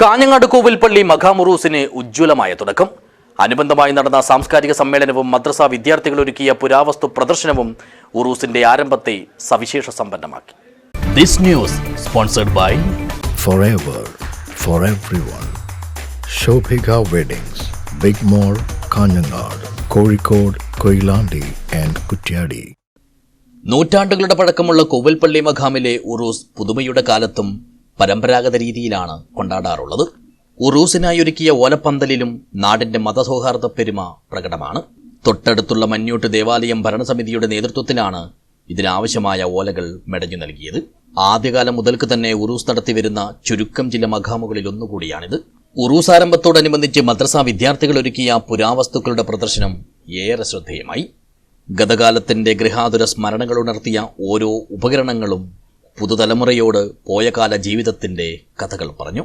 കാഞ്ഞങ്ങാട് കോവിൽപ്പള്ളി മഖാമുറൂസിന് ഉജ്ജ്വലമായ തുടക്കം. അനുബന്ധമായി നടന്ന സാംസ്കാരിക സമ്മേളനവും മദ്രസ വിദ്യാർത്ഥികൾ ഒരുക്കിയ പുരാവസ്തു പ്രദർശനവും ഉറൂസിന്റെ ആരംഭത്തെ സവിശേഷ സമ്പന്നമാക്കി. This news sponsored by forever for everyone. Shobhika Weddings, Big mall Kanhangad Kozhikode Koilandi and Kuttiadi നൂറ്റാണ്ടുകളുടെ പഴക്കമുള്ള കോവിൽപ്പള്ളി മഖാമിലെ ഉറൂസ് പുതുമയുടെ കാലത്തും പരമ്പരാഗത രീതിയിലാണ് കൊണ്ടാടാറുള്ളത്. ഉറൂസിനായി ഒരുക്കിയ ഓലപ്പന്തലിലും നാടിന്റെ മതസൗഹാർദ്ദ പെരുമ പ്രകടമാണ്. തൊട്ടടുത്തുള്ള മഞ്ഞൂട്ട് ദേവാലയം ഭരണസമിതിയുടെ നേതൃത്വത്തിലാണ് ഇതിനാവശ്യമായ ഓലകൾ മെടഞ്ഞു നൽകിയത്. ആദ്യകാലം മുതൽക്ക് തന്നെ ഉറൂസ് നടത്തിവരുന്ന ചുരുക്കം ചില മഖാമുകളിൽ ഒന്നുകൂടിയാണിത്. ഉറൂസ് ആരംഭത്തോടനുബന്ധിച്ച് മദ്രസ വിദ്യാർത്ഥികൾ ഒരുക്കിയ പുരാവസ്തുക്കളുടെ പ്രദർശനം ഏറെ ശ്രദ്ധേയമായി. ഗതകാലത്തിന്റെ ഗൃഹാതുര സ്മരണകൾ ഉണർത്തിയ ഓരോ ഉപകരണങ്ങളും പുതുതലമുറയോട് പോയകാല ജീവിതത്തിന്റെ കഥകൾ പറഞ്ഞു.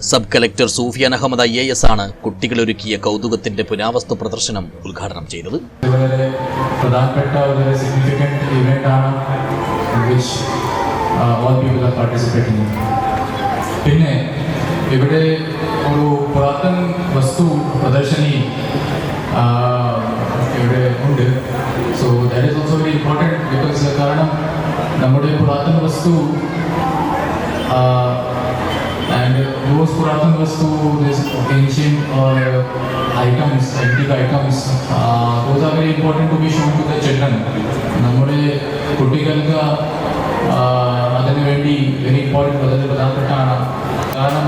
Sub collector Sufiyan Ahammed I A S ആണ് കുട്ടികളൊരുക്കിയ കൗതുകത്തിന്റെ പുരാവസ്തു പ്രദർശനം ഉദ്ഘാടനം ചെയ്തത്. വിച്ച് ഓൾ പിന്നെ ഇവിടെ ഒരു പുറത്തൻ വസ്തു പ്രദർശനി ഇവിടെ ഉണ്ട്. So that is also very important because പുരാതന uh, and those Puratan Vastu, these ancient or items, antique items, uh, those are very important to be shown to the children. നമ്മുടെ കുട്ടികൾക്ക് അതിനു വേണ്ടി വെരി ഇമ്പോർട്ടന്റ് വളരെ പ്രധാനപ്പെട്ടാണ് കാരണം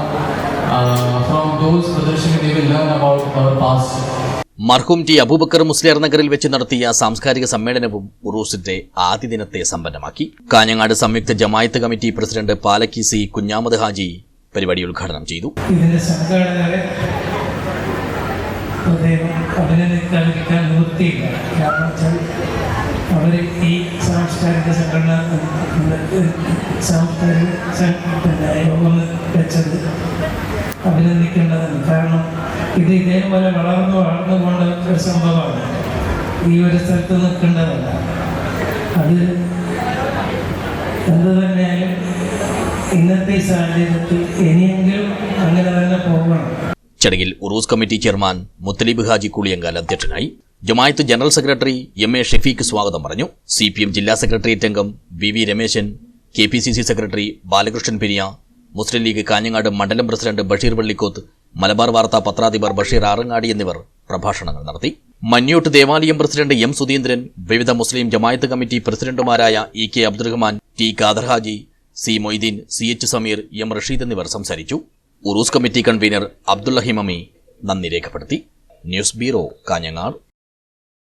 from those പ്രദർശനി they will learn about our past മർഹൂം T Abubakar Musliyar നഗറിൽ വെച്ച് നടത്തിയ സാംസ്കാരിക സമ്മേളനവും ഉറൂസിന്റെ ആദ്യ ദിനത്തെ സമ്പന്നമാക്കി. കാഞ്ഞങ്ങാട് സംയുക്ത Jamaat committee president Palakki C Kunhamad Haji പരിപാടി ഉദ്ഘാടനം ചെയ്തു. സാംസ്കാരിക സംഘടന സാംസ്കാരിക അഭിനന്ദിക്കേണ്ടതാണ്. കാരണം ഇത് ഇതേപോലെ വളർന്നു വളർന്നു കൊണ്ട ഒരു സംഭവമാണ്. ഈ ഒരു സ്ഥലത്ത് നിൽക്കേണ്ടതല്ല. അത് എന്ത് തന്നെയായാലും ഇന്നത്തെ സാഹചര്യത്തിൽ ഇനിയെങ്കിലും അങ്ങനെ തന്നെ പോകണം. ചടങ്ങിൽ ഉറൂസ് കമ്മിറ്റി ചെയർമാൻ മുത്തലിബ് ഹാജി കുളിയങ്കാൽ അധ്യക്ഷനായി Jamaat general secretary M A Shefeeq സ്വാഗതം പറഞ്ഞു. സി പി എം ജില്ലാ സെക്രട്ടേറിയറ്റ് അംഗം V V Rameshan K P C C secretary Balakrishnan Periya Muslim League Kanhangad മണ്ഡലം പ്രസിഡന്റ് ബഷീർ വള്ളിക്കോത്ത് മലബാർ വാർത്താ പത്രാധിപർ ബഷീർ ആറങ്ങാടി എന്നിവർ പ്രഭാഷണങ്ങൾ നടത്തി. മന്യോട്ട് ദേവാലയം പ്രസിഡന്റ് എം സുധീന്ദ്രൻ വിവിധ മുസ്ലിം ജമായത്ത് കമ്മിറ്റി പ്രസിഡന്റുമാരായ E K Abdurahman T Khader Haji C Moideen C H Sameer M Rasheed എന്നിവർ സംസാരിച്ചു. ഉറൂസ് കമ്മിറ്റി കൺവീനർ അബ്ദുള്ള ഹിമമി നന്ദി രേഖപ്പെടുത്തി. News bureau Kanhangad.